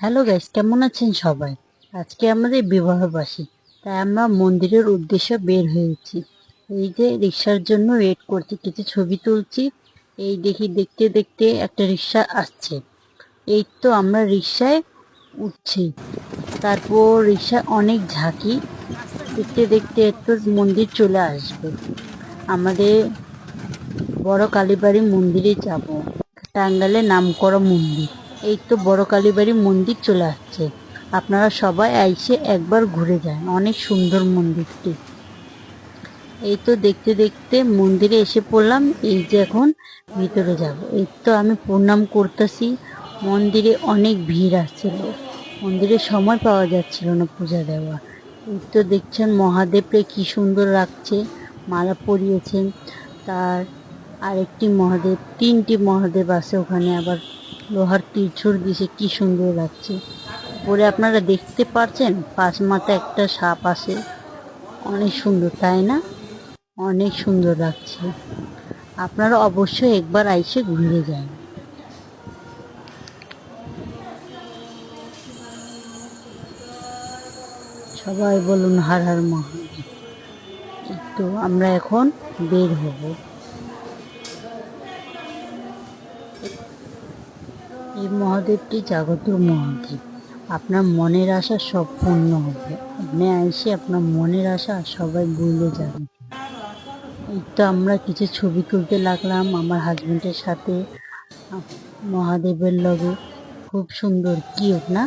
Hello guys কেমন আছেন সবাই? আজকে আমাদের বিবাহবাসী তাই আমরা মন্দিরের উদ্দেশ্যে বের হয়েছি। এই যে রিক্সার জন্য ওয়েট করছি, কিছু ছবি তুলছি। এই দেখি, দেখতে দেখতে একটা রিক্সা আসছে। এই তো আমরা রিক্সায় উঠছি। তারপর রিক্সা অনেক ঝাঁকি। দেখতে দেখতে একটু মন্দির চলে আসবে। আমাদের বড় কালীবাড়ি মন্দিরে যাব। টাঙ্গালে নামকরা মন্দির। এই তো বড় কালীবাড়ি মন্দির চলে আসছে। আপনারা সবাই আইসে একবার ঘুরে যান, অনেক সুন্দর মন্দিরটি। এই তো দেখতে দেখতে মন্দিরে এসে পড়লাম, এই যে এখন ভিতরে যাব। এই তো আমি প্রণাম করতেছি, মন্দিরে অনেক ভিড় আসছিল। মন্দিরে সময় পাওয়া যাচ্ছিল না পূজা দেওয়া। এই তো দেখছেন মহাদেবকে কি সুন্দর লাগছে মালা পরিয়েছেন। তার আরেকটি মহাদেব, তিনটি মহাদেব আছে ওখানে আবার লোহার তীর্থর দিছে, কি সুন্দর লাগছে। পরে আপনারা দেখতে পারছেন, পাঁচ মাথা একটা সাপ আছে। অনেক সুন্দর, তাই না? অনেক সুন্দর লাগছে। আপনারা অবশ্যই একবার আইসে ঘুরে যান। সবাই বলুন, হার হার মহাদেব তো আমরা এখন বের হব। এই মহাদেবটি জাগতুর মহাদেব। আপনার মনের আশা সব পূর্ণ হবে। আপনি এসে আপনার মনের আশা সবাই ভুলে যাবে। এই তো আমরা কিছু ছবি তুলতে লাগলাম আমার হাজবেন্ডের সাথে, মহাদেবের লগে। খুব সুন্দর কিউট না?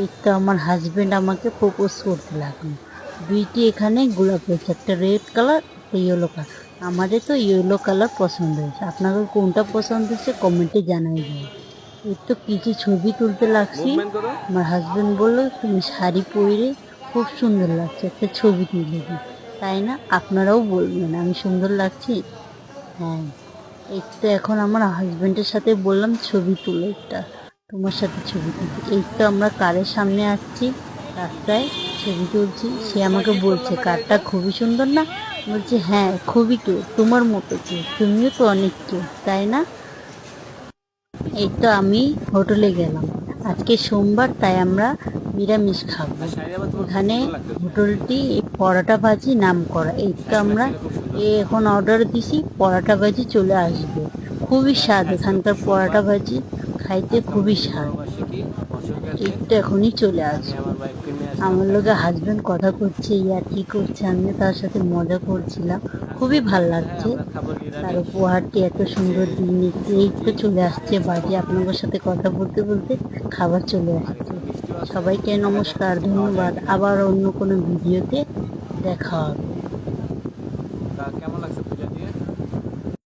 এই তো আমার হাজবেন্ড আমাকে প্রপোজ করতে লাগল। দুইটি এখানে গোলাপ হয়েছে একটা রেড কালার একটা ইয়েলো কালার আমাদের তো ইয়েলো কালার পছন্দ হয়েছে। আপনাদের কোনটা পছন্দ হয়েছে কমেন্টে জানাই দেয় এই তো কিছু ছবি তুলতে লাগছি। আমার হাজবেন্ড বলল তুমি শাড়ি পরে খুব সুন্দর লাগছে একটা ছবি তুলে দিই। তাই না? আপনারাও বলবেন আমি সুন্দর লাগছি? হ্যাঁ। এই তো এখন আমার হাজবেন্ডের সাথে বললাম ছবি তুলে একটা তোমার সাথে ছবি তুলতে। এই তো আমরা কারের সামনে আসছি রাস্তায় ছবি তুলছি। সে আমাকে বলছে কারটা খুবই সুন্দর না? বলছে হ্যাঁ খুবই কেউ তোমার মতো কেউ তুমিও তো অনেক কেউ তাই না? এই তো আমি হোটেলে গেলাম। আজকে সোমবার, তাই আমরা নিরামিষ খাব। এখানে হোটেলটি পরোটা ভাজি নাম করা এই তো আমরা এখন অর্ডার দিছি, পরোটা ভাজি চলে আসবে। খুবই স্বাদ এখানকার পরোটা ভাজি, খাইতে খুবই স্বাদ। এই তো এখনই চলে আসবে। আমার লোকে হাজব্যান্ড কথা করছে ইয়া কি করছে আমি তার সাথে মজা করছিলাম। খুবই ভালো লাগছে। তার উপহারটি এত সুন্দর দিন এই তো চলে আসছে বাড়ি। আপনাদের সাথে কথা বলতে বলতে খাবার চলে আসছে। সবাইকে নমস্কার, ধন্যবাদ। আবার অন্য কোনো ভিডিওতে দেখা হবে। কেমন লাগছে